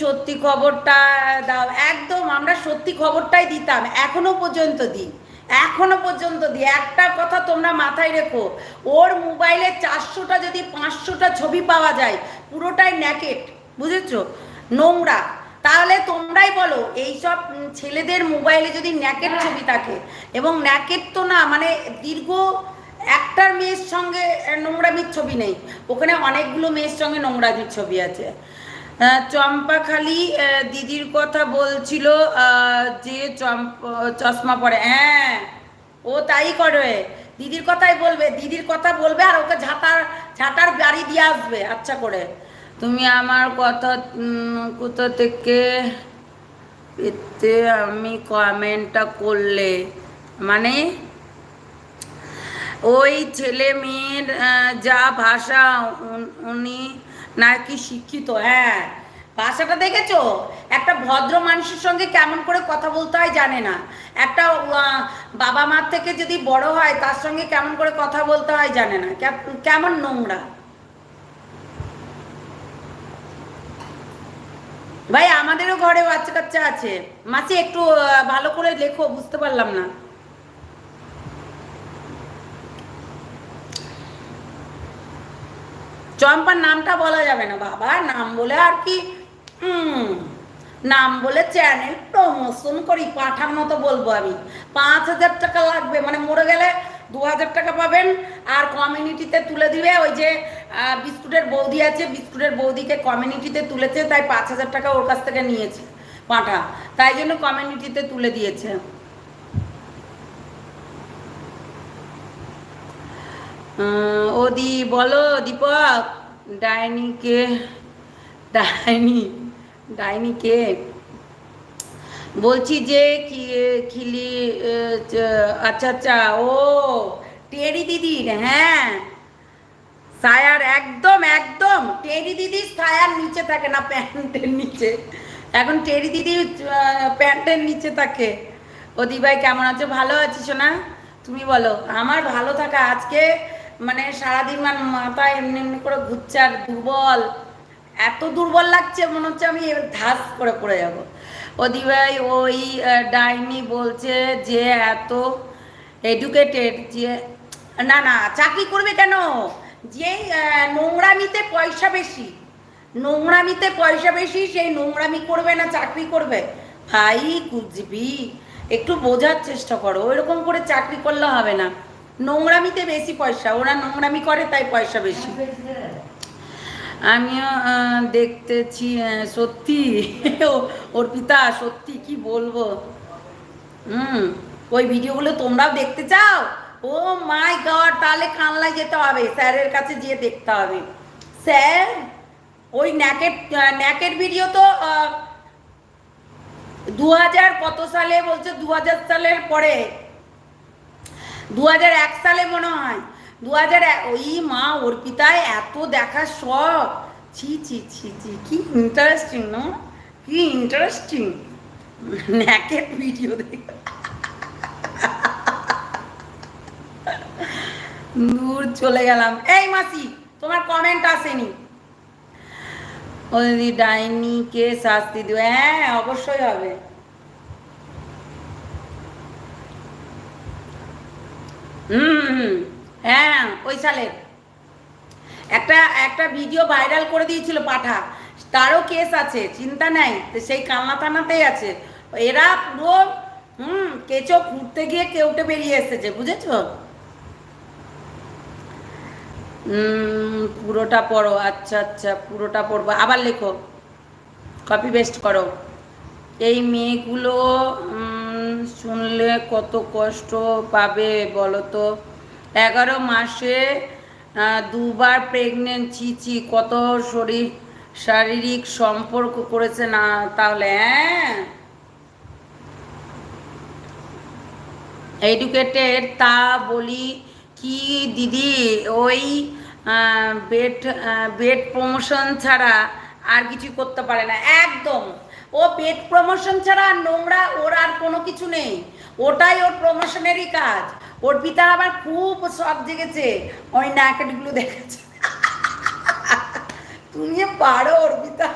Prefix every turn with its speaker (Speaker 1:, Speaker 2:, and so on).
Speaker 1: সত্যি খবরটা দাও। একদম আমরা সত্যি খবরটাই দিতাম। এখনও পর্যন্ত দিই। এখনও পর্যন্ত দিই। একটা কথা তোমরা মাথায় রেখো ওর মোবাইলে চারশোটা যদি পাঁচশোটা ছবি পাওয়া যায় পুরোটাই ন্যাকেট বুঝেছ? নোংরা। তাহলে তোমরাই বলো এইসব ছেলেদের মোবাইলে যদি ন্যাকেট ছবি থাকে এবং ন্যাকেট তো না মানে দীর্ঘ একটার মেয়ের সঙ্গে নোংরামির ছবি নেই। ওখানে অনেকগুলো মেয়ের সঙ্গে নোংরামির ছবি আছে। চম্পাখালি দিদির কথা বলছিল যে চশমা পরে। হ্যাঁ ও তাই করবে দিদির কথাই বলবে, দিদির কথা বলবে আর ওকে ঝাঁটার ঝাঁটার গাড়ি দিয়ে আসবে আচ্ছা করে। তুমি আমার কথা কোথা থেকে পেতে আমি কমেন্টটা করলে? মানে ওই ছেলে মেয়ের যা ভাষা উন- নাকি শিক্ষিত হ্যাঁ। ভাষাটা দেখেছ? একটা ভদ্র মানুষের সঙ্গে কেমন করে কথা বলতে হয় জানে না। একটা বাবা মার থেকে যদি বড় হয়, তার সঙ্গে কেমন করে কথা বলতে হয় জানে না। কেমন নোংরা। ভাই, আমাদেরও ঘরে বাচ্চা কাচ্চা আছে। মাসি, একটু ভালো করে লেখো, বুঝতে পারলাম না। চম্পার নামটা বলা যাবে না বাবা। নাম বলে আর কি নাম বলে চ্যানেল প্রমোশন করি পাঠার মতো বলব আমি। পাঁচ হাজার টাকা লাগবে মানে মরে গেলে দু হাজার টাকা পাবেন আর কমিউনিটিতে তুলে দিবে। ওই যে বিস্কুটের বৌদি আছে বিস্কুটের বৌদিকে কমিউনিটিতে তুলেছে তাই পাঁচ হাজার টাকা ওর কাছ থেকে নিয়েছে পাঠা। তাই জন্য কমিউনিটিতে তুলে দিয়েছে। আহ, ও দি বলো দীপক। ডাইনিকে ডাইনি ডাইনি ডাইনিকে বলছি যে কি, খিলি আচ্ছা আচ্ছা ও, টেরি দিদির হ্যাঁ। সায়ার একদম একদম, টেরি দিদি সায়ার নিচে থাকে না, প্যান্টের নিচে। এখন টেরি দিদি প্যান্টের নিচে থাকে। অদি ভাই কেমন আছো? ভালো আছিস না তুমি বলো, আমার ভালো থাকা আজকে মানে সারাদিন মানে মাথা এমনি এমনি করে ঘুরছে আর দুর্বল। এত দুর্বল লাগছে, মনে হচ্ছে আমি ধাস করে পড়ে যাব। অদি ভাই ওই ডাইনি বলছে যে এত এডুকেটেড যে, না না, চাকরি করবে কেন? যে নোংরামিতে পয়সা বেশি। নোংরামিতে পয়সা বেশি, সেই নোংরামি করবে না, চাকরি করবে। ভাই কুচবি একটু বোঝার চেষ্টা করো, ওইরকম করে চাকরি করলে হবে না। নোংরামিতে বেশি পয়সা, ওরা নোংরামি করে তাই পয়সা বেশি। আমিও দেখতেছি সত্যি, ও- অর্পিতা সত্যি কি বলব? হুম, ওই ভিডিওগুলো তোমরাও দেখতে চাও? ও মাই গড, তাহলে কানলায় যেতে হবে, স্যারের কাছে গিয়ে দেখতে হবে। স্যার, ওই ন্যাকেট ন্যাকেট ভিডিও তো দু হাজার কত সালে বলছে? দু হাজার সালের পরে। দু হাজার এক সালে মনে হয়। দু হাজার ওই মা অর্পিতায় এত দেখার শখ ছি ছি ছি ছি, কি ইন্টারেস্টিং না কি ইন্টারেস্টিং ন্যাকেট ভিডিও দেখে। দূর চলে গেলাম। এই মাসি, তোমার কমেন্ট আসেনি। ও দিদি ডাইনিকে শাস্তি দিবে। হ্যাঁ অবশ্যই হবে। হুম হ্যাঁ ওই সালের। একটা একটা ভিডিও ভাইরাল করে দিয়েছিল পাঠা। তারও কেস আছে, চিন্তা নাই সেই কালনা থানাতেই আছে। এরা পুরো, হুম, কেঁচো ঘুরতে গিয়ে কেউটে বেরিয়ে এসেছে, বুঝেছ? পুরোটা পড়ো আচ্ছা আচ্ছা পুরোটা পড়ব। আবার লেখো কপি পেস্ট করো। এই মেয়েগুলো শুনলে কত কষ্ট পাবে বলো তো এগারো মাসে দুবার প্রেগনেন্ট চিচি কত শরীর, শারীরিক সম্পর্ক করেছে না তাহলে হ্যাঁ? এডুকেটেড তা বলি কি দিদি, ওই বেড বেড প্রমোশন ছাড়া আর কিছু করতে পারে না, একদম। ও পেট প্রমোশন ছাড়া আর নোংরা, ওর আর কোনো কিছু নেই। ওটাই ওর প্রমোশনেরই কাজ। ওর পিতা আবার খুব শখ জেগেছে। ওই ন্যাকেটগুলো দেখেছে। তুমি পারো অর্পিতা